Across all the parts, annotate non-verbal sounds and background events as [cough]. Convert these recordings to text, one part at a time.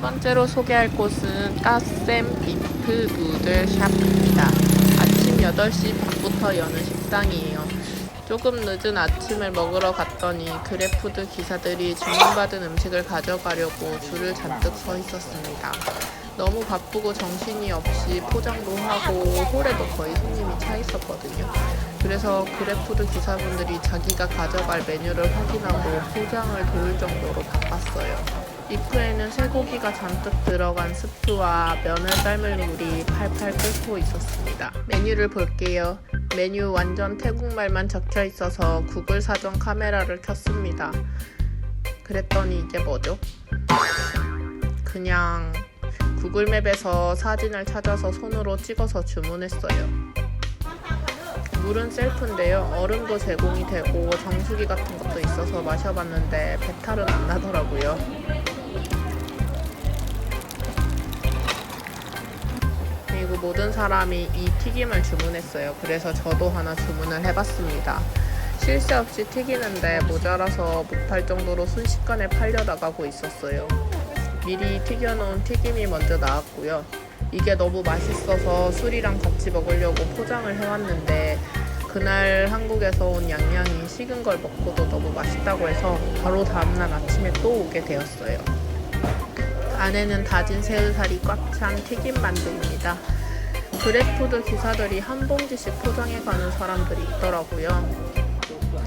번째로 소개할 곳은 까셈 비프 누들 샵입니다. 아침 8시 반부터 여는 식당이에요. 조금 늦은 아침을 먹으러 갔더니 그래푸드 기사들이 주문받은 음식을 가져가려고 줄을 잔뜩 서 있었습니다. 너무 바쁘고 정신이 없이 포장도 하고 홀에도 거의 손님이 차 있었거든요. 그래서 그래푸드 기사분들이 자기가 가져갈 메뉴를 확인하고 포장을 도울 정도로 바빴어요. 이프에는 쇠고기가 잔뜩 들어간 스프와 면을 삶을 물이 팔팔 끓고 있었습니다. 메뉴를 볼게요. 메뉴 완전 태국말만 적혀 있어서 구글 사전 카메라를 켰습니다. 그랬더니 이게 뭐죠? 그냥 구글맵에서 사진을 찾아서 손으로 찍어서 주문했어요. 물은 셀프인데요. 얼음도 제공이 되고 정수기 같은 것도 있어서 마셔봤는데 배탈은 안 나더라고요. 사람이 이 튀김을 주문했어요. 그래서 저도 하나 주문을 해봤습니다. 쉴새 없이 튀기는데 모자라서 못할 정도로 순식간에 팔려 나가고 있었어요. 미리 튀겨놓은 튀김이 먼저 나왔고요. 이게 너무 맛있어서 술이랑 같이 먹으려고 포장을 해왔는데 그날 한국에서 온 양양이 식은 걸 먹고도 너무 맛있다고 해서 바로 다음날 아침에 또 오게 되었어요. 안에는 다진 새우살이 꽉 찬 튀김 만두입니다. 그래푸드 기사들이 한 봉지씩 포장해 가는 사람들이 있더라고요.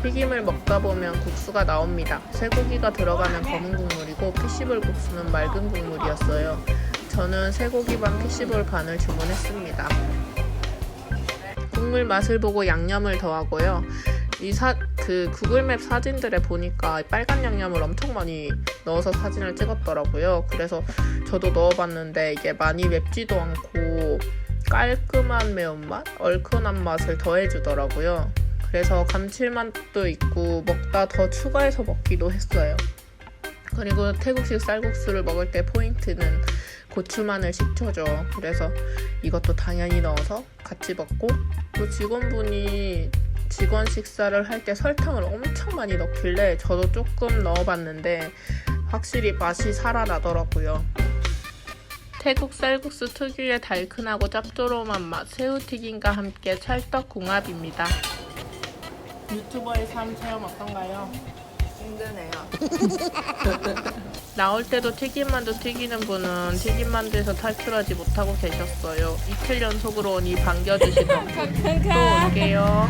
튀김을 먹다 보면 국수가 나옵니다. 쇠고기가 들어가는 검은 국물이고 피시볼 국수는 맑은 국물이었어요. 저는 쇠고기 반 피시볼 반을 주문했습니다. 국물 맛을 보고 양념을 더하고요. 이 사, 그 구글맵 사진들에 보니까 빨간 양념을 엄청 많이 넣어서 사진을 찍었더라고요. 그래서 저도 넣어봤는데 이게 많이 맵지도 않고 깔끔한 매운맛, 얼큰한 맛을 더해주더라고요. 그래서 감칠맛도 있고 먹다 더 추가해서 먹기도 했어요. 그리고 태국식 쌀국수를 먹을 때 포인트는 고추, 마늘, 식초죠. 그래서 이것도 당연히 넣어서 같이 먹고 또 직원분이 직원 식사를 할 때 설탕을 엄청 많이 넣길래 저도 조금 넣어봤는데 확실히 맛이 살아나더라고요. 태국 쌀국수 특유의 달큰하고 짭조름한 맛, 새우튀김과 함께 찰떡궁합입니다. 유튜버의 삶 체험 어떤가요? 힘드네요. [laughs] 나올 때도 튀김만두 튀기는 분은 튀김만두에서 탈출하지 못하고 계셨어요. 이틀 연속으로 오니 반겨주시던 분. [laughs] 또 올게요.